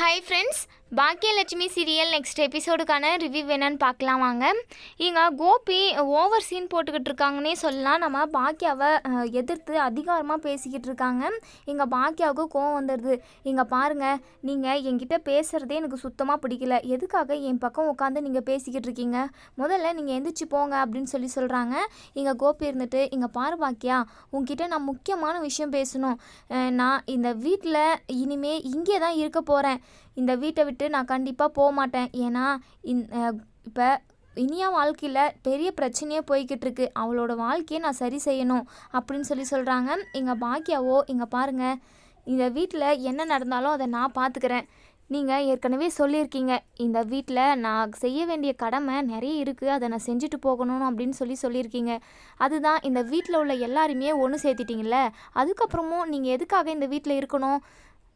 Hi friends Baakiyalakshmi serial next எபிசோடுக்கான review என்னன்னு பார்க்கலாம் வாங்க. இங்கே கோபி ஓவர் சீன் போட்டுக்கிட்டு இருக்காங்கன்னே சொல்லலாம். நம்ம பாக்கியாவை எதிர்த்து அதிகாரமாக பேசிக்கிட்டு இருக்காங்க. இங்கே பாக்கியாவுக்கு கோவம் வந்துடுது. இங்கே பாருங்கள் நீங்கள் என்கிட்ட பேசுகிறதே எனக்கு சுத்தமாக பிடிக்கல. எதுக்காக என் பக்கம் உட்காந்து நீங்கள் பேசிக்கிட்டு இருக்கீங்க? முதல்ல நீங்கள் எந்திரிச்சு போங்க அப்படின்னு சொல்லி சொல்கிறாங்க இங்கே கோபி இருந்துட்டு இங்கே பாரு பாக்கியா உங்ககிட்ட நான் முக்கியமான விஷயம் பேசணும். நான் இந்த வீட்டில் இனிமே இங்கே தான் இருக்க போகிறேன் இந்த வீட்டை விட்டு நான் கண்டிப்பாக போக மாட்டேன் ஏன்னா இந் இப்போ இனியா வாழ்க்கையில் பெரிய பிரச்சனையே போய்கிட்டு இருக்கு. அவளோட வாழ்க்கையை நான் சரி செய்யணும் அப்படின்னு சொல்லி சொல்கிறாங்க எங்கள் பாக்கியாவோ இங்கே பாருங்கள் இந்த வீட்டில் என்ன நடந்தாலும் அதை நான் பார்த்துக்கிறேன் நீங்கள் ஏற்கனவே சொல்லியிருக்கீங்க. இந்த வீட்டில் நான் செய்ய வேண்டிய கடமை நிறைய இருக்குது அதை நான் செஞ்சுட்டு போகணும் அப்படின்னு சொல்லி சொல்லியிருக்கீங்க. அதுதான் இந்த வீட்டில் உள்ள எல்லாருமே ஒன்று சேர்த்திட்டீங்கல்ல. அதுக்கப்புறமும் நீங்கள் எதுக்காக இந்த வீட்டில் இருக்கணும்?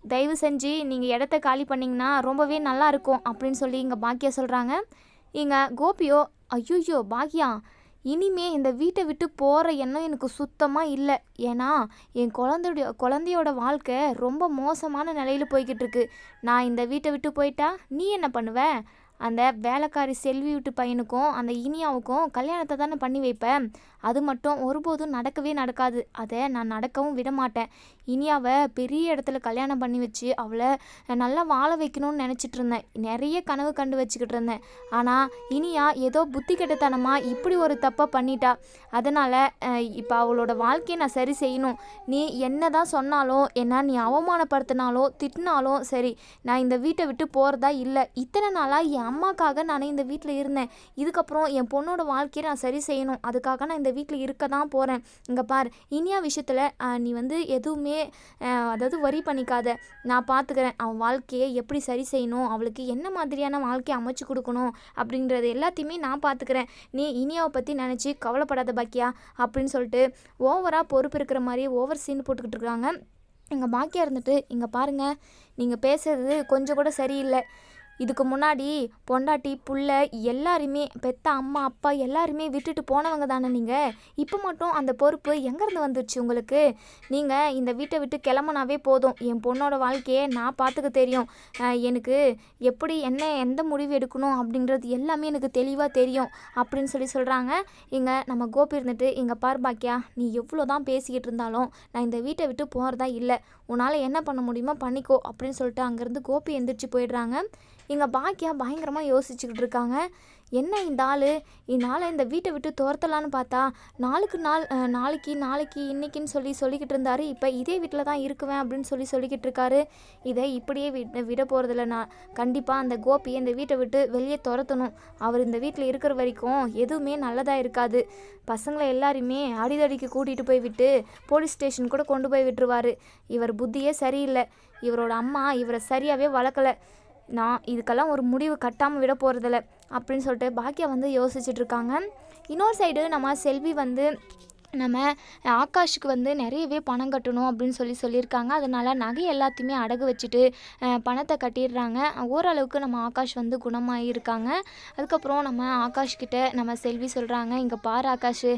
தயவு செஞ்சு நீங்கள் இடத்த காலி பண்ணிங்கன்னா ரொம்பவே நல்லா இருக்கும் அப்படின்னு சொல்லி இங்கே பாக்கியா சொல்கிறாங்க இங்கே கோபியோ ஐயோயோ பாக்கியா இனிமே இந்த வீட்டை விட்டு போகிற எண்ணம் எனக்கு சுத்தமாக இல்லை. ஏன்னா என் குழந்தையுடைய குழந்தையோட வாழ்க்கை ரொம்ப மோசமான நிலையில் போய்கிட்டு இருக்கு நான் இந்த வீட்டை விட்டு போயிட்டா நீ என்ன பண்ணுவ? அந்த வேலைக்காரி செல்வி வீட்டு பையனுக்கும் அந்த இனியாவுக்கும் கல்யாணத்தை தானே பண்ணி வைப்பேன் அது மட்டும் ஒருபோதும் நடக்கவே நடக்காது. அதை நான் நடக்கவும் விட மாட்டேன். இனி அவள் பெரிய இடத்துல கல்யாணம் பண்ணி வச்சு அவளை நல்லா வாழ வைக்கணும்னு நினச்சிட்டு இருந்தேன். நிறைய கனவு கண்டு வச்சுக்கிட்டு இருந்தேன். ஆனால் இனியா ஏதோ புத்தி கெட்டத்தனமாக இப்படி ஒரு தப்பை பண்ணிட்டா. அதனால் இப்போ அவளோட வாழ்க்கையை நான் சரி செய்யணும். நீ என்ன தான் சொன்னாலும் என்ன நீ அவமானப்படுத்தினாலும் திட்டினாலும் சரி நான் இந்த வீட்டை விட்டு போகிறதா இல்லை. இத்தனை நாளாக என் அம்மாக்காக நான் இந்த வீட்டில் இருந்தேன். இதுக்கப்புறம் என் பொண்ணோட வாழ்க்கையை நான் சரி செய்யணும். அதுக்காக நான் இந்த வீட்டில் இருக்க தான் போகிறேன் இங்கே பார் இனியா விஷயத்தில் நீ வந்து எதுவுமே அதாவது வரி பண்ணிக்காத. நான் பார்த்துக்கிறேன் அவன் வாழ்க்கையை எப்படி சரி செய்யணும்? அவளுக்கு என்ன மாதிரியான வாழ்க்கையை அமைச்சு கொடுக்கணும்? அப்படின்றது எல்லாத்தையுமே நான் பார்த்துக்கிறேன் நீ இனியாவை பற்றி நினச்சி கவலைப்படாத பாக்கியா? அப்படின்னு சொல்லிட்டு ஓவராக பொறுப்பு இருக்கிற மாதிரி ஓவர் சீன் போட்டுக்கிட்டு இருக்காங்க. எங்கள் பாக்கியா இருந்துட்டு இங்கே பாருங்கள் நீங்கள் பேசுறது கொஞ்சம் கூட சரியில்லை. இதுக்கு முன்னாடி பொண்டாட்டி புள்ள எல்லாருமே பெத்த அம்மா அப்பா எல்லாருமே விட்டுட்டு போனவங்க தானே நீங்கள் இப்போ மட்டும் அந்த பொறுப்பு எங்கேருந்து வந்துடுச்சு உங்களுக்கு? நீங்கள் இந்த வீட்டை விட்டு கிளம்புனாவே போதும். என் பொண்ணோட வாழ்க்கையை நான் பார்த்துக்க தெரியும். எனக்கு எப்படி என்ன எந்த முடிவு எடுக்கணும் அப்படின்றது எல்லாமே எனக்கு தெளிவாக தெரியும் அப்படின்னு சொல்லி சொல்கிறாங்க இங்கே நம்ம கோபி இருந்துட்டு இங்கே பார் பாக்கியா நீ எவ்வளோ தான் பேசிக்கிட்டு இருந்தாலும் நான் இந்த வீட்டை விட்டு போகிறதா இல்லை. உன்னால் என்ன பண்ண முடியுமோ பண்ணிக்கோ அப்படின்னு சொல்லிட்டு அங்கேருந்து கோபி எந்திரிச்சு போயிடுறாங்க. இங்கே பாக்கியா பயங்கரமாக யோசிச்சுக்கிட்டு இருக்காங்க. என்ன இந்த ஆள்? இதனால் இந்த வீட்டை விட்டு துரத்தலான்னு பார்த்தா நாளுக்கு நாள் நாளைக்கு நாளைக்கு இன்னைக்குன்னு சொல்லி சொல்லிக்கிட்டு இருந்தார். இப்போ இதே வீட்டில் தான் இருக்குவேன் அப்படின்னு சொல்லி சொல்லிக்கிட்டு இருக்காரு. இதை இப்படியே விட விட போகிறதில்ல நான் கண்டிப்பாக அந்த கோபியை இந்த வீட்டை விட்டு வெளியே துரத்தணும். அவர் இந்த வீட்டில் இருக்கிற வரைக்கும் எதுவுமே நல்லதாக இருக்காது. பசங்களை எல்லாருமே அடிதடிக்கு கூட்டிகிட்டு போய் விட்டு போலீஸ் ஸ்டேஷன் கூட கொண்டு போய் விட்டுருவாரு. இவர் புத்தியே சரியில்லை. இவரோட அம்மா இவரை சரியாகவே வளர்க்கலை. நான் இதுக்கெல்லாம் ஒரு முடிவு கட்டாமல் விட போகிறதில்ல அப்படின்னு சொல்லிட்டு பாக்கியா வந்து யோசிச்சுட்ருக்காங்க இன்னொரு சைடு நம்ம செல்வி வந்து நம்ம ஆகாஷுக்கு வந்து நிறையவே பணம் கட்டணும் அப்படின்னு சொல்லி சொல்லியிருக்காங்க. அதனால் நகை எல்லாத்தையுமே அடகு வச்சுட்டு பணத்தை கட்டிடுறாங்க. ஓரளவுக்கு நம்ம ஆகாஷ் வந்து குணமாகிருக்காங்க அதுக்கப்புறம் நம்ம ஆகாஷ்கிட்ட நம்ம செல்வி சொல்கிறாங்க இங்கே பாரு ஆகாஷ்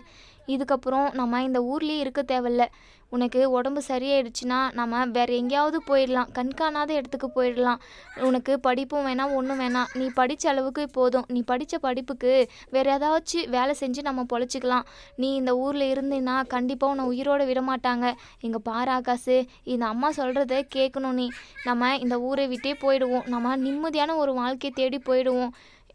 இதுக்கப்புறம் நம்ம இந்த ஊர்லேயே இருக்க தேவையில்ல. உனக்கு உடம்பு சரியாயிடுச்சுன்னா நம்ம வேறு எங்கேயாவது போயிடலாம். கண்காணாத இடத்துக்கு போயிடலாம். உனக்கு படிப்பும் வேணாம் ஒன்றும் வேணாம். நீ படித்த அளவுக்கு போதும். நீ படித்த படிப்புக்கு வேற ஏதாச்சும் வேலை செஞ்சு நம்ம பொழைச்சிக்கலாம். நீ இந்த ஊரில் இருந்தீன்னா கண்டிப்பாக உன்னை உயிரோடு விட மாட்டாங்க. இங்கே பாரு ஆகாசு இந்த அம்மா சொல்கிறத கேட்கணும் நீ. நம்ம இந்த ஊரை விட்டே போயிடுவோம். நம்ம நிம்மதியான ஒரு வாழ்க்கையை தேடி போயிடுவோம்.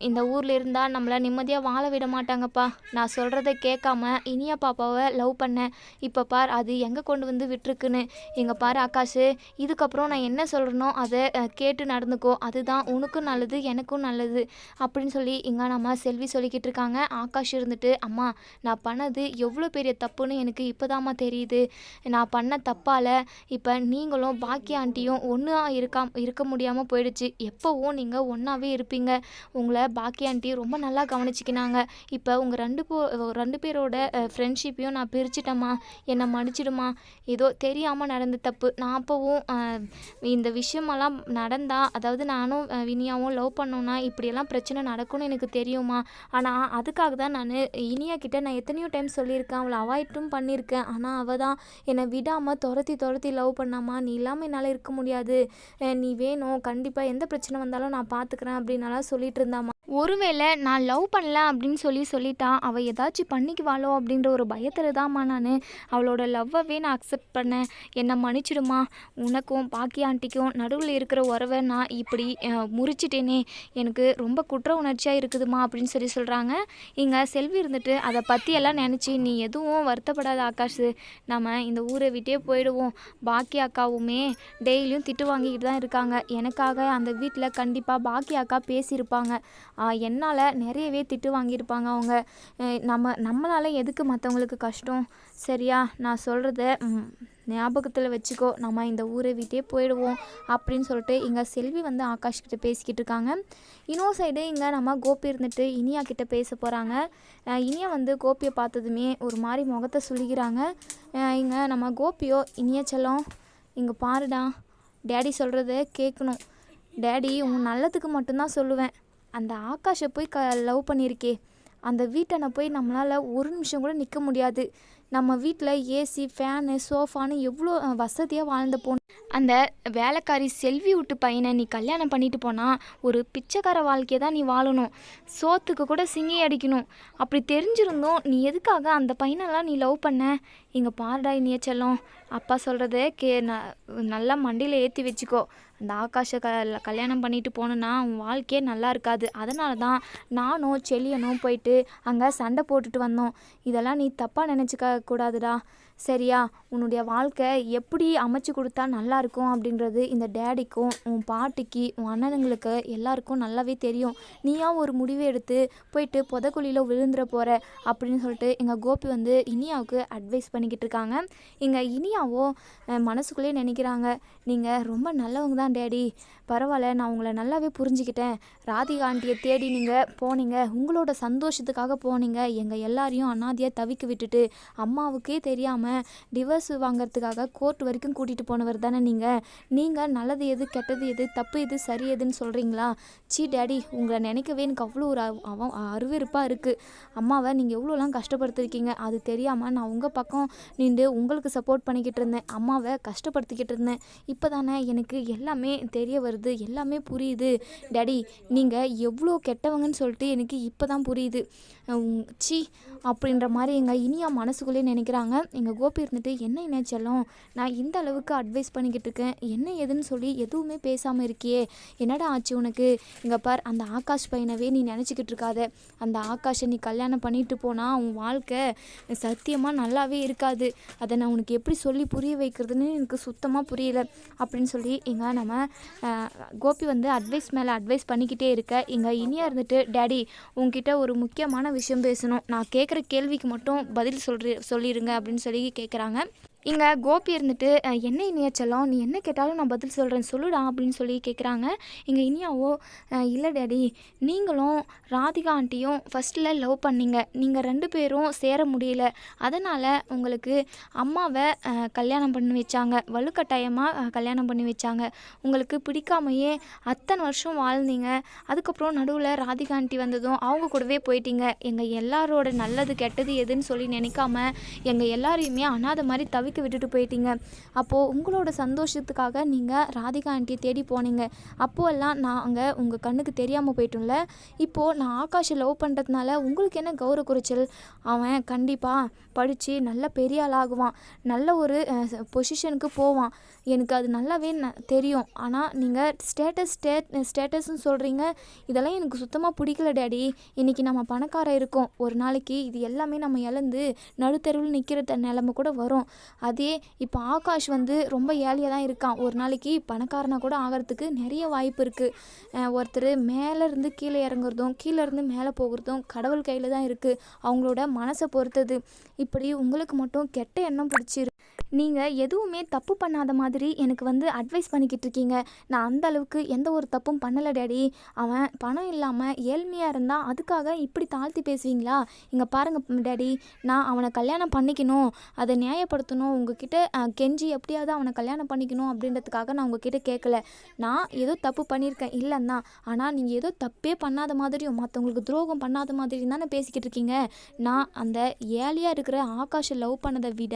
இந்த ஊரில் இருந்தால் நம்மளை நிம்மதியாக வாழ விட மாட்டாங்கப்பா. நான் சொல்கிறத கேட்காம இனியா பாப்பாவை லவ் பண்ணேன் இப்போ பார் அது எங்கே கொண்டு வந்து விட்டுருக்குன்னு. எங்கள் பார் ஆகாஷ் இதுக்கப்புறம் நான் என்ன சொல்கிறனோ அதை கேட்டு நடந்துக்கோ. அதுதான் உனக்கும் நல்லது எனக்கும் நல்லது அப்படின்னு சொல்லி இங்கே நம்ம செல்வி சொல்லிக்கிட்டு இருக்காங்க. ஆகாஷ் இருந்துட்டு அம்மா நான் பண்ணது எவ்வளோ பெரிய தப்புன்னு எனக்கு இப்போதாம்மா தெரியுது. நான் பண்ண தப்பால் இப்போ நீங்களும் பாக்கி ஆண்டியும் ஒன்றா இருக்கா இருக்க முடியாமல் போயிடுச்சு. எப்போவும் நீங்கள் ஒன்றாவே இருப்பீங்க. உங்களை பாக்கி ஆண்டி ரொம்ப நல்லா கவனிச்சிக்கினாங்க. இப்போ உங்கள் ரெண்டு போ ரெண்டு பேரோட ஃப்ரெண்ட்ஷிப்பையும் நான் பிரிச்சிட்டேம்மா. என்னை மன்னிச்சிடுமா ஏதோ தெரியாமல் நடந்த தப்பு. நான் அப்போவும் இந்த விஷயமெல்லாம் நடந்தால் அதாவது நானும் வினியாவும் லவ் பண்ணோன்னா இப்படியெல்லாம் பிரச்சனை நடக்கும்னு எனக்கு தெரியுமா ஆனால் அதுக்காக தான் நான் இனியா கிட்டே நான் எத்தனையோ டைம் சொல்லியிருக்கேன். அவளை அவாய்டும் பண்ணியிருக்கேன். ஆனால் அவள் தான் என்னை விடாமல் துரத்தி துரத்தி லவ் பண்ணாமா நீ இல்லாமல் என்னால் இருக்க முடியாது. நீ வேணும். கண்டிப்பாக எந்த பிரச்சனை வந்தாலும் நான் பார்த்துக்கிறேன் அப்படின்னாலாம் சொல்லிட்டு இருந்தாமா ஒருவேளை நான் லவ் பண்ணல அப்படின்னு சொல்லி சொல்லிட்டா அவள் ஏதாச்சும் பண்ணிக்குவாளோ அப்படின்ற ஒரு பயத்தில் தான்மா நான். அவளோட லவ்வவே நான் அக்செப்ட் பண்ணேன் என்னை மன்னிச்சிடுமா? உனக்கும் பாக்கி ஆண்டிக்கும் நடுவில் இருக்கிற உறவை நான் இப்படி முறிச்சிட்டேனே. எனக்கு ரொம்ப குற்ற உணர்ச்சியாக இருக்குதுமா அப்படின்னு சொல்லி சொல்கிறாங்க இங்கே செல்வி இருந்துட்டு அதை பற்றியெல்லாம் நினச்சி நீ எதுவும் வருத்தப்படாத ஆகாஷ். நம்ம இந்த ஊரை விட்டே போயிடுவோம். பாக்கி அக்காவுமே டெய்லியும் திட்டு வாங்கிக்கிட்டு தான் இருக்காங்க. எனக்காக அந்த வீட்டில் கண்டிப்பாக பாக்கி அக்கா பேசியிருப்பாங்க. என்னால் நிறையவே திட்டு வாங்கியிருப்பாங்க அவங்க. நம்ம நம்மளால் எதுக்கு மற்றவங்களுக்கு கஷ்டம்? சரியா நான் சொல்கிறத ஞாபகத்தில் வச்சுக்கோ. நம்ம இந்த ஊரை விட்டே போயிடுவோம் அப்படின்னு சொல்லிட்டு இங்கே செல்வி வந்து ஆகாஷ் கிட்ட பேசிக்கிட்டு இருக்காங்க. இன்னொரு சைடு இங்கே நம்ம கோபி இருந்துட்டு இனியா கிட்ட பேச போகிறாங்க இனியா வந்து கோபியை பார்த்ததுமே ஒரு மாதிரி முகத்தை சொல்லிக்கிறாங்க இங்கே நம்ம கோபியோ இனியா செல்லம் இங்கே பாருடா. டேடி சொல்கிறத கேட்கணும் டேடி உன் நல்லதுக்கு மட்டும்தான் சொல்லுவேன். அந்த ஆகாஷை போய் க லவ் பண்ணியிருக்கே. அந்த வீட்டை போய் நம்மளால் ஒரு நிமிஷம் கூட நிற்க முடியாது. நம்ம வீட்டில் ஏசி ஃபேனு சோஃபான்னு எவ்வளோ வசதியாக வாழ்ந்த போன அந்த வேலைக்காரி செல்வி விட்டு பையனை நீ கல்யாணம் பண்ணிட்டு போனால் ஒரு பிச்சைக்கார வாழ்க்கையை தான் நீ வாழணும். சோத்துக்கு கூட சிங்கி அடிக்கணும். அப்படி தெரிஞ்சிருந்தோம் நீ எதுக்காக அந்த பையனெல்லாம் நீ லவ் பண்ண? இங்கே பாருடா நீச்சலும் செல்லம். அப்பா சொல்கிறத கே ந நல்லா மண்டியில் ஏற்றி வச்சுக்கோ. அந்த ஆகாஷை க கல்யாணம் பண்ணிட்டு போனேன்னா உன் வாழ்க்கையே நல்லா இருக்காது. அதனால தான் நானும் செல்லியனும் போயிட்டு அங்கே சண்டை போட்டுட்டு வந்தோம். இதெல்லாம் நீ தப்பாக நினச்சிக்க கூடாதுடா. சரியா? உன்னுடைய வாழ்க்கை எப்படி அமைச்சு கொடுத்தா நல்லாயிருக்கும் அப்படின்றது இந்த டேடிக்கும் உன் பாட்டிக்கு உன் அண்ணனுங்களுக்கு எல்லாருக்கும் நல்லாவே தெரியும். நீயா ஒரு முடிவு எடுத்து போயிட்டு புதக்குழியில் விழுந்துற போகிற அப்படின்னு சொல்லிட்டு எங்கள் கோபி வந்து இனியாவுக்கு அட்வைஸ் பண்ணிக்கிட்டு இருக்காங்க. இங்கே இனியாவோ மனசுக்குள்ளேயே நினைக்கிறாங்க. நீங்கள் ரொம்ப நல்லவங்க தான் டேடி. பரவாயில்ல நான் உங்களை நல்லாவே புரிஞ்சுக்கிட்டேன். ராதிகா ஆண்டியை தேடி நீங்கள் போனீங்க. உங்களோட சந்தோஷத்துக்காக போனீங்க. எங்கள் எல்லாரையும் அனாதையாக தவிக்க விட்டுட்டு அம்மாவுக்கே தெரியாமல் டிவர்ஸ் வாங்குறதுக்காக கோர்ட் வரைக்கும் கூட்டிகிட்டு போனவர் தானே நீங்கள் நீங்கள் நல்லது எது கெட்டது எது தப்பு எது சரி எதுன்னு சொல்கிறீங்களா சீ டேடி உங்களை நினைக்கவே எனக்கு அவ்வளோ ஒரு அவ- அருவருப்பாக இருக்குது அம்மாவை நீங்கள் எவ்வளோலாம் கஷ்டப்படுத்திருக்கீங்க? அது தெரியாமல் நான் உங்கள் பக்கம் நின்று உங்களுக்கு சப்போர்ட் பண்ணிக்கிட்டு இருந்தேன். அம்மாவை கஷ்டப்படுத்திக்கிட்டு இருந்தேன். இப்போ தானே எனக்கு எல்லாமே தெரிய வருது எல்லாமே புரியுது. டேடி நீங்கள் எவ்வளோ கெட்டவங்கன்னு சொல்லிட்டு எனக்கு இப்போ தான் புரியுது. சி ச்சீ அப்படின்ற மாதிரி எங்கள் இனியா மனசுக்குள்ளே நினைக்கிறாங்க. எங்கள் கோபி இருந்துட்டு என்ன என்ன நான் இந்த அளவுக்கு அட்வைஸ் பண்ணிக்கிட்டு இருக்கேன். என்ன எதுன்னு சொல்லி எதுவுமே பேசாமல் இருக்கியே. என்னடா ஆச்சு உனக்கு? இங்கே பார் அந்த ஆகாஷ் பையனவே நீ நினச்சிக்கிட்டு இருக்காத. அந்த ஆகாஷை நீ கல்யாணம் பண்ணிட்டு போனால் உன் வாழ்க்கை சத்தியமாக நல்லாவே இருக்காது. அதை நான் உனக்கு எப்படி சொல்லி புரிய வைக்கிறதுன்னு எனக்கு சுத்தமாக புரியல அப்படின்னு சொல்லி எங்கள் நம்ம அஹ், கோபி வந்து அட்வைஸ் மேலே அட்வைஸ் பண்ணிக்கிட்டே இருக்க. இங்கே இனியா இருந்துட்டு டேடி உங்ககிட்ட ஒரு முக்கியமான விஷயம் பேசணும். நான் கேட்குற கேள்விக்கு மட்டும் பதில் சொல்றி சொல்லிடுங்க அப்படின்னு சொல்லி கேட்குறாங்க இங்கே கோபி இருந்துட்டு என்ன இனியா செல்லம்? நீ என்ன கேட்டாலும் நான் பதில் சொல்கிறேன் சொல்லுடா அப்படின்னு சொல்லி கேட்குறாங்க இங்கே இனியாவோ இல்லை டேடி நீங்களும் ராதிகா ஆண்டியும் ஃபஸ்ட்டில் லவ் பண்ணீங்க. நீங்கள் ரெண்டு பேரும் சேர முடியல. அதனால் உங்களுக்கு அம்மாவை கல்யாணம் பண்ணி வச்சாங்க. வலுக்கட்டாயமாக கல்யாணம் பண்ணி வச்சாங்க. உங்களுக்கு பிடிக்காமையே அத்தனை வருஷம் வாழ்ந்தீங்க. அதுக்கப்புறம் நடுவில் ராதிகா ஆண்டி வந்ததும் அவங்க கூடவே போயிட்டீங்க. எங்கள் எல்லாரோட நல்லது கெட்டது எதுன்னு சொல்லி நினைக்காம எங்கள் எல்லாரையுமே அனாதை மாதிரி தவிக்க விட்டுட்டு போயிட்டீங்க. அப்போது உங்களோட சந்தோஷத்துக்காக நீங்கள் ராதிகா ஆண்டியை தேடி போனீங்க. அப்போல்லாம் நாங்கள் உங்கள் கண்ணுக்கு தெரியாமல் போயிட்டோம்ல. இப்போது நான் ஆகாஷை லவ் பண்ணுறதுனால உங்களுக்கு என்ன கௌரவ குறைச்சல் அவன் கண்டிப்பாக படித்து நல்ல பெரிய ஆளாகுவான். நல்ல ஒரு பொசிஷனுக்கு போவான். எனக்கு அது நல்லாவே ந- தெரியும். ஆனால் நீங்கள் ஸ்டேட்டஸ் ஸ்டேட் ஸ்டேட்டஸ்ன்னு சொல்கிறீங்க இதெல்லாம் எனக்கு சுத்தமாக பிடிக்கல டேடி. இன்றைக்கி நம்ம பணக்காரன் இருக்கோம். ஒரு நாளைக்கு இது எல்லாமே நம்ம இழந்து நடுத்தெருவில் நிற்கிற நிலம கூட வரும். அதே இப்போ ஆகாஷ் வந்து ரொம்ப ஏழையாக தான் இருக்கான். ஒரு நாளைக்கு பணக்காரனாக கூட ஆகிறதுக்கு நிறைய வாய்ப்பு இருக்குது ஒருத்தர் மேலேருந்து கீழே இறங்குறதும் கீழே இருந்து மேலே போகிறதும் கடவுள் கையில் தான் இருக்குது அவங்களோட மனசை பொறுத்தது. இப்படி உங்களுக்கு மட்டும் கெட்ட எண்ணம் பிடிச்சிரு நீங்கள் எதுவுமே தப்பு பண்ணாத மாதிரி எனக்கு வந்து அட்வைஸ் பண்ணிக்கிட்டு இருக்கீங்க. நான் அந்த அளவுக்கு எந்த ஒரு தப்பும் பண்ணலை டேடி. அவன் பணம் இல்லாமல் ஏழ்மையாக இருந்தால் அதுக்காக இப்படி தாழ்த்தி பேசுவீங்களா? இங்கே பாருங்கள் டேடி நான் அவனை கல்யாணம் பண்ணிக்கணும். அதை நியாயப்படுத்தணும். உங்ககிட்ட கெஞ்சி எப்படியாவது அவனை கல்யாணம் பண்ணிக்கணும் அப்படின்றதுக்காக நான் உங்ககிட்ட கேட்கல நான் ஏதோ தப்பு பண்ணியிருக்கேன் இல்லைன்னா ஆனால் நீங்கள் ஏதோ தப்பே பண்ணாத மாதிரியும் மற்றவங்களுக்கு துரோகம் பண்ணாத மாதிரியும் தானே பேசிக்கிட்டு இருக்கீங்க. நான் அந்த ஏழையாக இருக்கிற ஆகாஷை லவ் பண்ணதை விட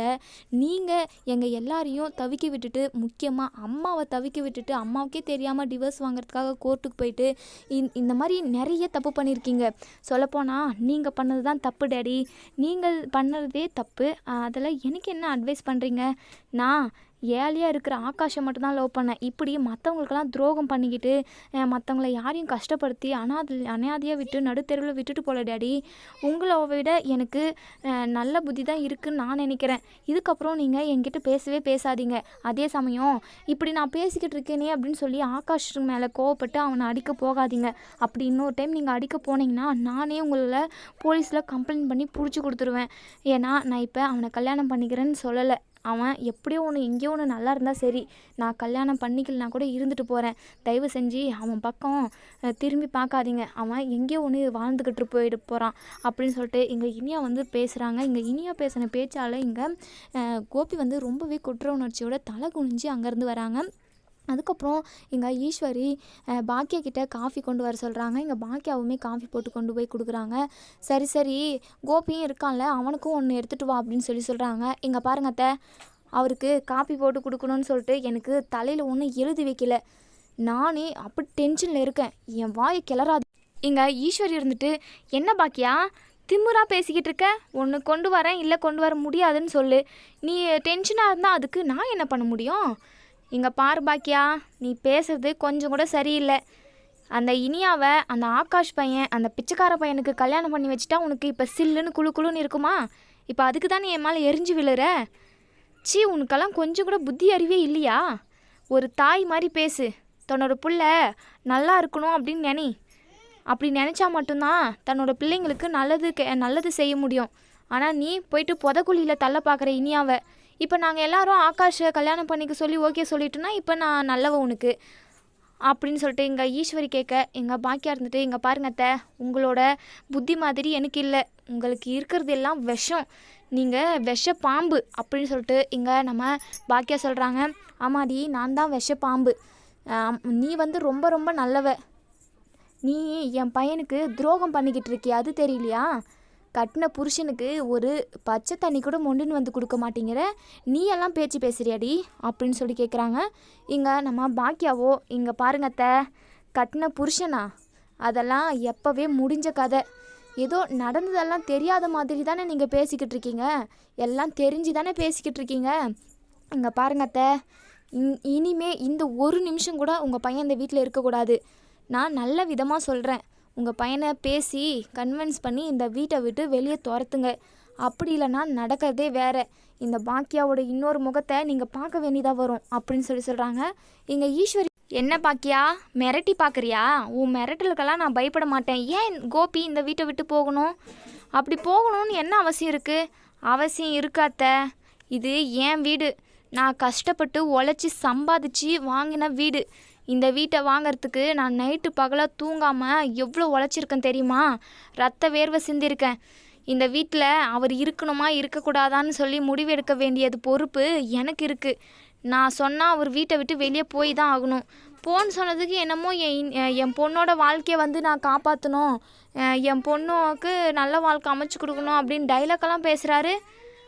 நீங்கள் எங்கள் எல்லாரையும் தவிக்க விட்டுட்டு முக்கியமாக அம்மாவை தவிக்க விட்டுட்டு அம்மாவுக்கே தெரியாமல் டிவோர்ஸ் வாங்குறதுக்காக கோர்ட்டுக்கு போயிட்டு இந் இந்த மாதிரி நிறைய தப்பு பண்ணியிருக்கீங்க சொல்லப்போனால் நீங்கள் பண்ணது தான் தப்பு டேடி. நீங்கள் பண்ணுறதே தப்பு. அதில் எனக்கு என்ன அட்வைஸ் பண்ணுறீங்க நான் ஏழையாக இருக்கிற ஆகாஷை மட்டும்தான் லவ் பண்ணேன் இப்படி மற்றவங்களுக்கெல்லாம் துரோகம் பண்ணிக்கிட்டு மற்றவங்கள யாரையும் கஷ்டப்படுத்தி அனாதி அனாதையாக விட்டு நடுத்தெருவில் விட்டுட்டு போல டேடி. உங்களை விட எனக்கு நல்ல புத்தி தான் இருக்குன்னு நான் நினைக்கிறேன். இதுக்கப்புறம் நீங்கள் என்கிட்ட பேசவே பேசாதீங்க. அதே சமயம் இப்படி நான் பேசிக்கிட்டு இருக்கேனே அப்படின்னு சொல்லி ஆகாஷ் மேலே கோவப்பட்டு அவனை அடிக்க போகாதீங்க. அப்படி இன்னொரு டைம் நீங்கள் அடிக்க போனீங்கன்னா நானே உங்களை போலீஸில் கம்ப்ளைண்ட் பண்ணி பிடிச்சி கொடுத்துருவேன். ஏன்னா நான் இப்போ அவனை கல்யாணம் பண்ணிக்கிறேன்னு சொல்லலை. அவன் எப்படியோ ஒன்று எங்கேயோ ஒன்று நல்லா இருந்தால் சரி. நான் கல்யாணம் பண்ணிக்கலனா கூட இருந்துட்டு போகிறேன் தயவு செஞ்சு அவன் பக்கம் திரும்பி பார்க்காதீங்க. அவன் எங்கேயோ ஒன்று வாழ்ந்துக்கிட்டு போயிட்டு போகிறான் அப்படின்னு சொல்லிட்டு இங்கே இனியா வந்து பேசுகிறாங்க இங்கே இனியா பேசின பேச்சால் இங்கே கோபி வந்து ரொம்பவே குற்ற உணர்ச்சியோட தலை குனிஞ்சு அங்கேருந்து வராங்க. அதுக்கப்புறம் இங்கே ஈஸ்வரி பாக்கியா கிட்டே காஃபி கொண்டு வர சொல்கிறாங்க இங்கே பாக்கியாவுமே காஃபி போட்டு கொண்டு போய் கொடுக்குறாங்க. சரி சரி கோபியும் இருக்கான்ல அவனுக்கும் ஒன்று எடுத்துகிட்டு வா அப்படின்னு சொல்லி சொல்கிறாங்க இங்கே பாருங்க அத்தை அவருக்கு காஃபி போட்டு கொடுக்கணும்னு சொல்லிட்டு எனக்கு தலையில் ஒன்றும் எழுதி வைக்கல. நானே அப்படி டென்ஷனில் இருக்கேன். என் வாயை கிளறாது. இங்கே ஈஸ்வரி இருந்துட்டு என்ன பாக்கியா திமிரா பேசிக்கிட்டு இருக்க? ஒன்று கொண்டு வரேன் இல்லை கொண்டு வர முடியாதுன்னு சொல்லு. நீ டென்ஷனாக இருந்தால் அதுக்கு நான் என்ன பண்ண முடியும்? இங்கே பாரு பாக்கியா நீ பேசுறது கொஞ்சம் கூட சரியில்லை. அந்த இனியாவை அந்த ஆகாஷ் பையன் அந்த பிச்சைக்கார பையனுக்கு கல்யாணம் பண்ணி வச்சுட்டா உனக்கு இப்போ சில்லுன்னு குளு குளுன்னு இருக்குமா? இப்போ அதுக்கு தானே என் மேலே எரிஞ்சு விழுற? சீ உனக்கெல்லாம் கொஞ்சம் கூட புத்தி அறிவே இல்லையா? ஒரு தாய் மாதிரி பேசு. தன்னோட புள்ள நல்லா இருக்கணும் அப்படின்னு நினை. அப்படி நினச்சா மட்டும்தான் தன்னோட பிள்ளைங்களுக்கு நல்லது கெ- நல்லது செய்ய முடியும். ஆனால் நீ போயிட்டு புதக்குழியில் தள்ள பார்க்குற இனியாவை இப்போ நாங்கள் எல்லாரும் ஆகாஷை கல்யாணம் பண்ணிக்க சொல்லி ஓகே சொல்லிட்டோன்னா இப்போ நான் நல்லவ உனக்கு. அப்படின்னு சொல்லிட்டு எங்கள் ஈஸ்வரி கேட்க எங்கள் பாக்கியா இருந்துட்டு இங்கே பாருங்க அத்தை உங்களோட புத்தி மாதிரி எனக்கு இல்லை. உங்களுக்கு இருக்கிறது எல்லாம் விஷம். நீங்கள் விஷ பாம்பு அப்படின்னு சொல்லிட்டு இங்கே நம்ம பாக்கியா சொல்கிறாங்க ஆமாடி நான் தான் விஷ பாம்பு நீ வந்து ரொம்ப ரொம்ப நல்லவ. நீ என் பையனுக்கு துரோகம் பண்ணிக்கிட்டு இருக்கிய? அது தெரியலையா? கட்டின புருஷனுக்கு ஒரு பச்சை தண்ணி கூட மொண்டுன்னு வந்து கொடுக்க மாட்டேங்கிற. நீ எல்லாம் பேச்சு பேசுறியாடி? அப்படின்னு சொல்லி கேட்குறாங்க இங்கே நம்ம பாக்கியாவோ இங்கே பாருங்க அத்தை. கட்டின புருஷனா? அதெல்லாம் எப்போவே முடிஞ்ச கதை. ஏதோ நடந்ததெல்லாம் தெரியாத மாதிரி தானே நீங்கள் பேசிக்கிட்டு இருக்கீங்க. எல்லாம் தெரிஞ்சு தானே பேசிக்கிட்டு இருக்கீங்க. இங்கே பாருங்க அத்தை. இனிமே இந்த ஒரு நிமிஷம் கூட உங்கள் பையன் இந்த வீட்டில் இருக்கக்கூடாது. நான் நல்ல விதமாக சொல்கிறேன் உங்கள் பையனை பேசி கன்வின்ஸ் பண்ணி இந்த வீட்டை விட்டு வெளியே துரத்துங்க. அப்படி இல்லைன்னா நடக்கிறதே வேற. இந்த பாக்கியாவோட இன்னொரு முகத்தை நீங்கள் பார்க்க வேண்டியதாக வரும் அப்படின்னு சொல்லி சொல்கிறாங்க இங்கே ஈஸ்வரி என்ன பாக்கியா? மிரட்டி பார்க்குறியா? உன் மிரட்டலுக்கெல்லாம் நான் பயப்பட மாட்டேன். ஏன் கோபி இந்த வீட்டை விட்டு போகணும்? அப்படி போகணும்னு என்ன அவசியம் இருக்குது அவசியம் இருக்காத்த இது என் வீடு. நான் கஷ்டப்பட்டு உழைச்சி சம்பாதிச்சு வாங்கின வீடு. இந்த வீட்டை வாங்குறதுக்கு நான் நைட்டு பகலாக தூங்காமல் எவ்வளோ உழைச்சிருக்கேன் தெரியுமா? ரத்த வேர்வை சிந்திருக்கேன். இந்த வீட்டில் அவர் இருக்கணுமா இருக்கக்கூடாதான்னு சொல்லி முடிவெடுக்க வேண்டியது பொறுப்பு எனக்கு இருக்குது நான் சொன்னால் அவர் வீட்டை விட்டு வெளியே போய் தான் ஆகணும். போன்னு சொன்னதுக்கு என்னமோ என் என் பொண்ணோட வாழ்க்கையை வந்து நான் காப்பாற்றணும் என் பொண்ணுக்கு நல்ல வாழ்க்கை அமைச்சு கொடுக்கணும் அப்படின்னு டைலாக்கெல்லாம் பேசுகிறாரு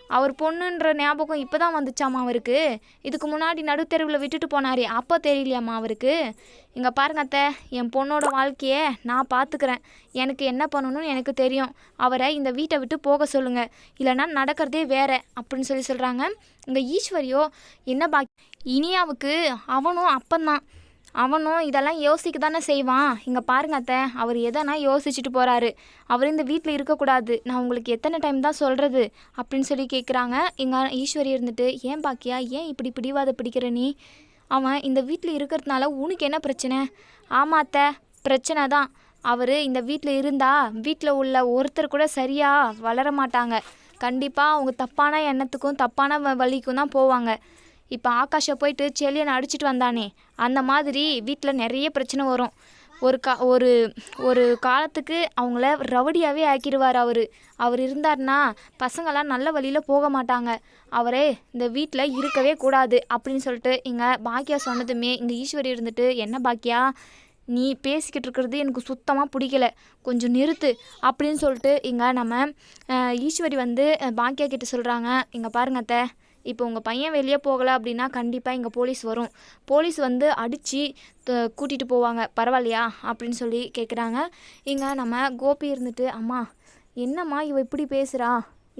அவர் பொண்ணுன்ற ஞாபகம் இப்போ தான் வந்துச்சாமா அவருக்கு? இதுக்கு முன்னாடி நடுத்தெருவில் விட்டுட்டு போனாரே அப்போ தெரியலையாம்மா அவருக்கு? இங்கே பாருங்க அத்தை என் பொண்ணோட வாழ்க்கையை நான் பார்த்துக்கிறேன் எனக்கு என்ன பண்ணணும்னு எனக்கு தெரியும். அவரை இந்த வீட்டை விட்டு போக சொல்லுங்கள் இல்லைன்னா நடக்கிறதே வேற அப்படின்னு சொல்லி சொல்கிறாங்க இங்கே ஈஸ்வரியோ என்ன பாக்கி இனியாவுக்கு அவனும் அப்பந்தான். அவனும் இதெல்லாம் யோசிக்க தானே செய்வான். இங்கே பாருங்க அத்தை அவர் எதனா யோசிச்சுட்டு போகிறாரு அவர் இந்த வீட்டில் இருக்கக்கூடாது. நான் உங்களுக்கு எத்தனை டைம் தான் சொல்கிறது அப்படின்னு சொல்லி கேட்குறாங்க இங்கே ஈஸ்வரி இருந்துட்டு ஏன் பாக்கியா ஏன் இப்படி பிடிவாத பிடிக்கிற நீ? அவன் இந்த வீட்டில் இருக்கிறதுனால உனக்கு என்ன பிரச்சனை? ஆமா அத்தை பிரச்சனை தான். அவர் இந்த வீட்டில் இருந்தால் வீட்டில் உள்ள ஒருத்தர் கூட சரியாக வளர மாட்டாங்க. கண்டிப்பாக அவங்க தப்பான எண்ணத்துக்கும் தப்பான வ- வழிக்கும் தான் போவாங்க. இப்போ ஆகாஷை போயிட்டு செல்லியனை அடிச்சிட்டு வந்தானே அந்த மாதிரி வீட்டில் நிறைய பிரச்சனை வரும். ஒரு கா ஒரு ஒரு காலத்துக்கு அவங்கள ரவுடியாகவே ஆக்கிடுவார் அவர். அவர் இருந்தார்னா பசங்களாம் நல்ல வழியில் போக மாட்டாங்க. அவரே இந்த வீட்டில் இருக்கவே கூடாது அப்படின்னு சொல்லிட்டு இங்கே பாக்கியா சொன்னதுமே இங்கே ஈஸ்வரி இருந்துட்டு என்ன பாக்கியா நீ பேசிக்கிட்டு இருக்கிறது எனக்கு சுத்தமாக பிடிக்கல. கொஞ்சம் நிறுத்து அப்படின்னு சொல்லிட்டு இங்கே நம்ம ஈஸ்வரி வந்து பாக்கியா கிட்ட சொல்கிறாங்க இங்கே பாருங்க அத்தை. இப்போ உங்கள் பையன் வெளியே போகலை அப்படின்னா கண்டிப்பாக இங்கே போலீஸ் வரும். போலீஸ் வந்து அடித்து கூட்டிகிட்டு போவாங்க. பரவாயில்லையா? அப்படின்னு சொல்லி கேட்குறாங்க இங்கே நம்ம கோபி இருந்துட்டு அம்மா என்னம்மா இவ இப்படி பேசுகிறா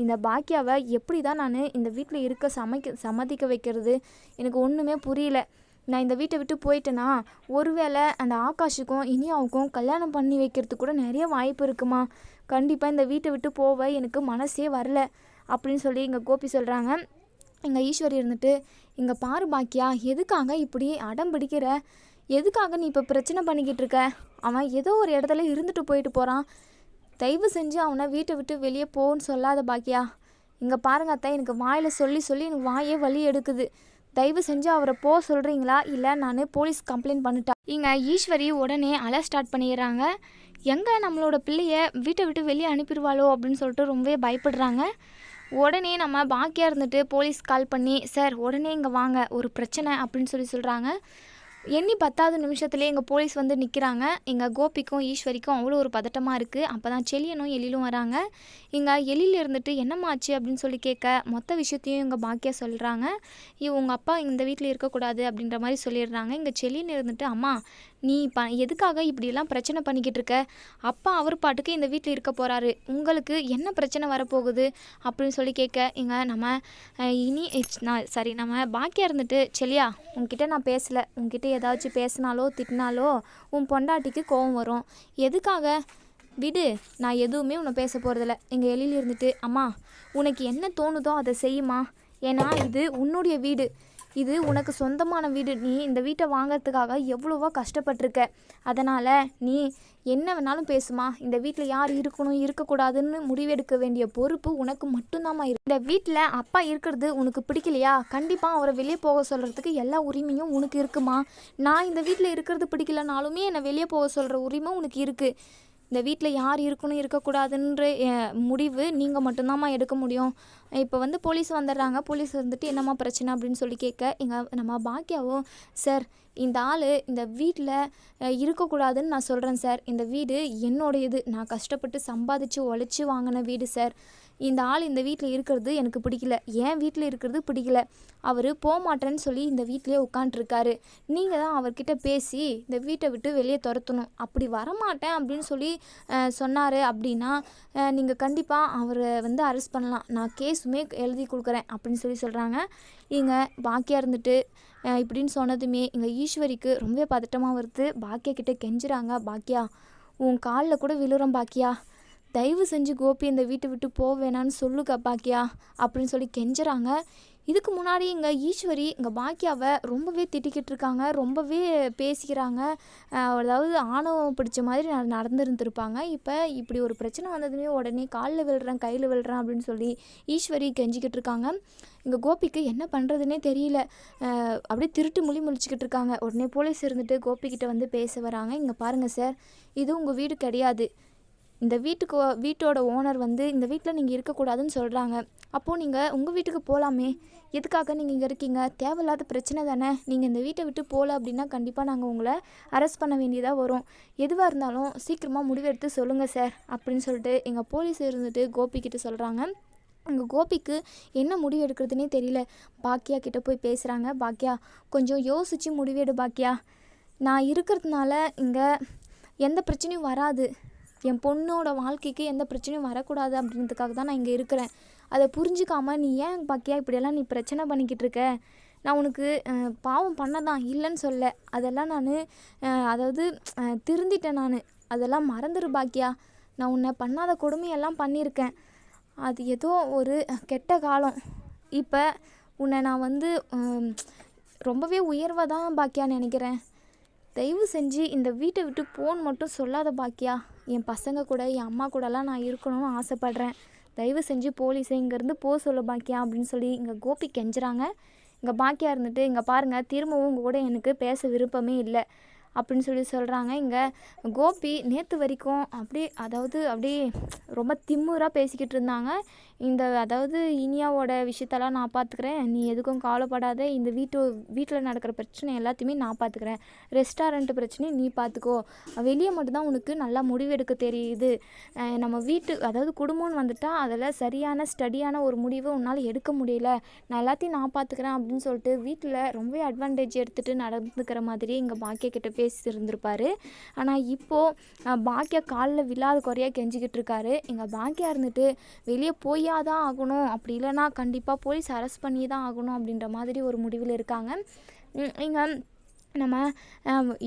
இந்த பாக்கியாவை எப்படி தான் நான் இந்த வீட்டில் இருக்க சமைக்க சம்மதிக்க வைக்கிறது? எனக்கு ஒன்றுமே புரியல. நான் இந்த வீட்டை விட்டு போயிட்டேனா? ஒருவேளை அந்த ஆகாஷுக்கும் இனியாவுக்கும் கல்யாணம் பண்ணி வைக்கிறதுக்கு கூட நிறைய வாய்ப்பு இருக்குமா? கண்டிப்பாக இந்த வீட்டை விட்டு போக எனக்கு மனசே வரல. அப்படின்னு சொல்லி இங்கே கோபி சொல்கிறாங்க எங்கள் ஈஸ்வரி இருந்துட்டு இங்கே பாரு பாக்கியா எதுக்காக இப்படி அடம் பிடிக்கிற? எதுக்காக நீ இப்போ பிரச்சனை பண்ணிக்கிட்டு இருக்க? அவன் ஏதோ ஒரு இடத்துல இருந்துட்டு போயிட்டு போகிறான் தயவு செஞ்சு அவனை வீட்டை விட்டு வெளியே போன்னு சொல்லாத பாக்கியா. இங்கே பாருங்க அத்தை எனக்கு வாயில் சொல்லி சொல்லி எனக்கு வாயே வலி எடுக்குது. தயவு செஞ்சு அவரை போக சொல்கிறீங்களா இல்லை நான் போலீஸ் கம்ப்ளைண்ட் பண்ணிட்டேன் இங்கே ஈஸ்வரி உடனே அல ஸ்டார்ட் பண்ணிடுறாங்க. எங்கே நம்மளோட பிள்ளைய வீட்டை விட்டு வெளியே அனுப்பிடுவாளோ அப்படின்னு சொல்லிட்டு ரொம்பவே பயப்படுறாங்க. உடனே நம்ம பாக்கியாக இருந்துட்டு போலீஸ் கால் பண்ணி சார் உடனே இங்கே வாங்க ஒரு பிரச்சனை அப்படின்னு சொல்லி சொல்கிறாங்க எண்ணி பத்தாவது நிமிஷத்துலேயே எங்கள் போலீஸ் வந்து நிற்கிறாங்க எங்கள் கோபிக்கும் ஈஸ்வரிக்கும் அவ்வளோ ஒரு பதட்டமாக இருக்குது அப்போ தான் செலியனும் எழிலும் வராங்க. இங்கே எழில் இருந்துட்டு என்னம்மா ஆச்சு அப்படின்னு சொல்லி கேட்க மொத்த விஷயத்தையும் எங்கள் பாக்கியா சொல்கிறாங்க இவ உங்கள் அப்பா இந்த வீட்டில் இருக்கக்கூடாது அப்படின்ற மாதிரி சொல்லிடுறாங்க. இங்கே செல்லின்னு இருந்துட்டு அம்மா நீ ப எதுக்காக இப்படியெல்லாம் பிரச்சனை பண்ணிக்கிட்டு இருக்க? அப்பா அவர் பாட்டுக்கு இந்த வீட்டில் இருக்க போகிறாரு உங்களுக்கு என்ன பிரச்சனை வரப்போகுது? அப்படின்னு சொல்லி கேட்க இங்கே நம்ம இனி நான் சாரி நம்ம பாக்கியா இருந்துட்டு செல்லியா உங்ககிட்ட நான் பேசலை. உங்ககிட்ட ஏதாச்சும் பேசினாலோ திட்டினாலோ உன் பொண்டாட்டிக்கு கோவம் வரும். எதுக்காக? விடு நான் எதுவுமே உன்னை பேச போகிறதில்ல எங்கள் எழில் இருந்துட்டு அம்மா உனக்கு என்ன தோணுதோ அதை செய்யுமா? ஏன்னா இது உன்னுடைய வீடு. இது உனக்கு சொந்தமான வீடு. நீ இந்த வீட்டை வாங்கறதுக்காக எவ்வளவோ கஷ்டப்பட்டிருக்க. அதனால் நீ என்ன வேணாலும் பேசுமா. இந்த வீட்டில் யார் இருக்கணும் இருக்கக்கூடாதுன்னு முடிவெடுக்க வேண்டிய பொறுப்பு உனக்கு மட்டும்தாம்மா இருக்கு. இந்த வீட்டில் அப்பா இருக்கிறது உனக்கு பிடிக்கலையா? கண்டிப்பாக அவரை வெளியே போக சொல்கிறதுக்கு எல்லா உரிமையும் உனக்கு இருக்குமா? நான் இந்த வீட்டில் இருக்கிறது பிடிக்கலனாலுமே என்னை வெளியே போக சொல்கிற உரிமை உனக்கு இருக்குது இந்த வீட்டில் யார் இருக்கணும் இருக்கக்கூடாதுன்ற முடிவு நீங்கள் மட்டும்தாம்மா எடுக்க முடியும். இப்போ வந்து போலீஸ் வந்துடுறாங்க போலீஸ் வந்துட்டு என்னம்மா பிரச்சனை? அப்படின்னு சொல்லி கேட்க எங்கள் நம்ம பாக்கியாவும் சார் இந்த ஆள் இந்த வீட்டில் இருக்கக்கூடாதுன்னு நான் சொல்கிறேன் சார். இந்த வீடு என்னோடையது. நான் கஷ்டப்பட்டு சம்பாதிச்சு உழைச்சி வாங்கின வீடு சார். இந்த ஆள் இந்த வீட்டில் இருக்கிறது எனக்கு பிடிக்கல. ஏன் வீட்டில் இருக்கிறது பிடிக்கல. அவர் போகமாட்டேன்னு சொல்லி இந்த வீட்டிலே உட்காண்ட்ருக்காரு நீங்கள் தான் அவர்கிட்ட பேசி இந்த வீட்டை விட்டு வெளியே துரத்தணும். அப்படி வரமாட்டேன் அப்படின்னு சொல்லி சொன்னார் அப்படின்னா நீங்கள் கண்டிப்பாக அவரை வந்து அரெஸ்ட் பண்ணலாம். நான் கேஸுமே எழுதி கொடுக்குறேன் அப்படின்னு சொல்லி சொல்கிறாங்க இங்கே பாக்கியா இருந்துட்டு இப்படின்னு சொன்னதுமே இங்கே ஈஸ்வரிக்கு ரொம்பவே பதட்டமாக வருது. பாக்கியா கிட்டே கெஞ்சுறாங்க. பாக்கியா உன் காலில் கூட விழுறோம் பாக்கியா. தயவு செஞ்சு கோபி இந்த வீட்டை விட்டு போக வேணான்னு சொல்லுங்க பாக்கியா அப்படின்னு சொல்லி கெஞ்சுறாங்க. இதுக்கு முன்னாடி இங்கே ஈஸ்வரி இங்கே பாக்கியாவை ரொம்பவே திட்டிக்கிட்டு இருக்காங்க ரொம்பவே பேசிக்கிறாங்க. அதாவது ஆணவம் பிடிச்ச மாதிரி ந- இப்போ இப்படி ஒரு பிரச்சனை வந்ததுமே உடனே காலில் விழுறேன் கையில் விழுறேன் அப்படின்னு சொல்லி ஈஸ்வரி கெஞ்சிக்கிட்டு இருக்காங்க. இங்கே கோபிக்கு என்ன பண்ணுறதுனே தெரியல. அப்படியே திருட்டு மொழி முழிச்சிக்கிட்டு இருக்காங்க. உடனே போலீஸ் இருந்துட்டு கோபிக்கிட்ட வந்து பேச வராங்க. இங்கே பாருங்கள் சார் இது உங்கள் வீடு கிடையாது. இந்த வீட்டுக்கு வீட்டோட ஓனர் வந்து இந்த வீட்டில் நீங்கள் இருக்கக்கூடாதுன்னு சொல்கிறாங்க அப்போது நீங்கள் உங்கள் வீட்டுக்கு போகலாமே எதுக்காக நீங்கள் இங்கே இருக்கீங்க? தேவையில்லாத பிரச்சனை தானே. நீங்கள் இந்த வீட்டை விட்டு போகல அப்படின்னா கண்டிப்பாக நாங்கள் உங்களை அரெஸ்ட் பண்ண வேண்டியதாக வரும். எதுவாக இருந்தாலும் சீக்கிரமாக முடிவெடுத்து சொல்லுங்கள் சார் அப்படின்னு சொல்லிட்டு எங்கள் போலீஸ் இருந்துட்டு கோபிக்கிட்ட சொல்கிறாங்க அங்கே கோபிக்கு என்ன முடிவு எடுக்கிறதுனே தெரியல. பாக்கியா கிட்ட போய் பேசுகிறாங்க பாக்கியா கொஞ்சம் யோசித்து முடிவெடு பாக்கியா நான் இருக்கிறதுனால இங்கே எந்த பிரச்சனையும் வராது. என் பொண்ணோட வாழ்க்கைக்கு எந்த பிரச்சனையும் வரக்கூடாது அப்படின்றதுக்காக தான் நான் இங்கே இருக்கிறேன். அதை புரிஞ்சுக்காமல் நீ ஏன் பாக்கியா? இப்படியெல்லாம் நீ பிரச்சனை பண்ணிக்கிட்டு இருக்க? நான் உனக்கு பாவம் பண்ணதான் இல்லைன்னு சொல்ல. அதெல்லாம் நான் அதாவது திருந்திட்டேன் நான். அதெல்லாம் மறந்துரு பாக்கியா. நான் உன்னை பண்ணாத கொடுமையெல்லாம் பண்ணியிருக்கேன். அது ஏதோ ஒரு கெட்ட காலம். இப்போ உன்னை நான் வந்து ரொம்பவே உயர்வாக தான் பாக்கியா நினைக்கிறேன். தயவு செஞ்சு இந்த வீட்டை விட்டு போன் மட்டும் சொல்லாத பாக்கியா. என் பசங்க கூட என் அம்மா கூடலாம் நான் இருக்கணும்னு ஆசைப்பட்றேன். தயவு செஞ்சு போலீஸை இங்கேருந்து போக சொல்ல பாக்கியா அப்படின்னு சொல்லி இங்கே கோபி கெஞ்சுறாங்க. இங்கே பாக்கியா இருந்துட்டு இங்கே பாருங்கள் திரும்பவும் உங்கள் கூட எனக்கு பேச விருப்பமே இல்லை. அப்படின்னு சொல்லி சொல்கிறாங்க இங்கே கோபி நேற்று வரைக்கும் அப்படியே அதாவது அப்படியே ரொம்ப திம்முறாக பேசிக்கிட்டு இருந்தாங்க. இந்த அதாவது இனியாவோட விஷயத்தெல்லாம் நான் பார்த்துக்கிறேன் நீ எதுக்கும் கவலைப்படாத. இந்த வீட்டு வீட்டில் நடக்கிற பிரச்சனை எல்லாத்தையுமே நான் பார்த்துக்கிறேன் ரெஸ்டாரண்ட் பிரச்சனையும் நீ பார்த்துக்கோ வெளியே மட்டும்தான் உனக்கு நல்லா முடிவெடுக்க தெரியுது. நம்ம வீட்டு அதாவது குடும்பம்னு வந்துட்டால் அதில் சரியான ஸ்டடியான ஒரு முடிவு உன்னால் எடுக்க முடியல. நான் எல்லாத்தையும் நான் பார்த்துக்கிறேன் அப்படின்னு சொல்லிட்டு வீட்டில் ரொம்பவே அட்வான்டேஜ் எடுத்துகிட்டு நடந்துக்கிற மாதிரி இங்கே பாக்கிய கிட்ட பேசி இருந்திருப்பாரு ஆனால் இப்போது பாக்கியா காலில் விழாத குறையாக கெஞ்சிக்கிட்டு இருக்காரு. எங்கள் பாக்கியா இருந்துட்டு வெளியே போயா தான் ஆகணும். அப்படி இல்லைன்னா கண்டிப்பாக போலீஸ் அரெஸ்ட் பண்ணி தான் ஆகணும். அப்படின்ற மாதிரி ஒரு முடிவில் இருக்காங்க. இங்கே நம்ம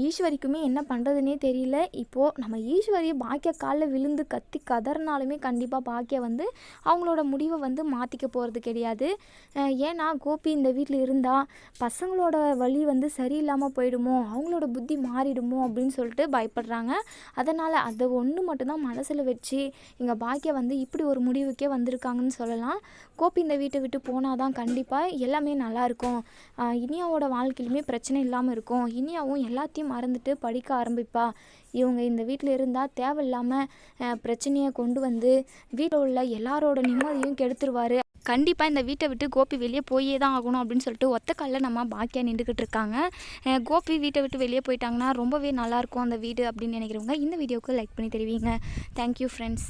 ஈஸ்வரிக்குமே என்ன பண்ணுறதுனே தெரியல. இப்போது நம்ம ஈஸ்வரி பாக்கிய காலில் விழுந்து கத்தி கதறினாலுமே கண்டிப்பாக பாக்கிய வந்து அவங்களோட முடிவை வந்து மாற்றிக்க போகிறது கிடையாது. ஏன்னா கோபி இந்த வீட்டில் இருந்தால் பசங்களோட வழி வந்து சரியில்லாமல் போயிடுமோ அவங்களோட புத்தி மாறிடுமோ அப்படின்னு சொல்லிட்டு பயப்படுறாங்க. அதனால் அதை ஒன்று மட்டும்தான் மனசில் வச்சு இங்கே பாக்கிய வந்து இப்படி ஒரு முடிவுக்கே வந்திருக்காங்கன்னு சொல்லலாம். கோபி இந்த வீட்டை விட்டு போனால் தான் கண்டிப்பாக எல்லாமே நல்லாயிருக்கும் இனியாவோட வாழ்க்கையிலுமே பிரச்சனை இல்லாமல் இருக்கும். இனியாவும் எல்லாத்தையும் மறந்துட்டு படிக்க ஆரம்பிப்பா. இவங்க இந்த வீட்டில் இருந்தால் தேவையில்லாமல் பிரச்சனையை கொண்டு வந்து வீட்டில் உள்ள எல்லாரோட நிம்மதியும் கெடுத்துருவார். கண்டிப்பாக இந்த வீட்டை விட்டு கோபி வெளியே போயே தான் ஆகணும் அப்படின்னு சொல்லிட்டு ஒத்த காலில் நம்ம பாக்கியாக நின்றுக்கிட்டு இருக்காங்க. கோபி வீட்டை விட்டு வெளியே போயிட்டாங்கன்னா ரொம்பவே நல்லாயிருக்கும் அந்த வீடு அப்படின்னு நினைக்கிறவங்க இந்த வீடியோவுக்கு லைக் பண்ணி தெரிவிங்க. Thank you friends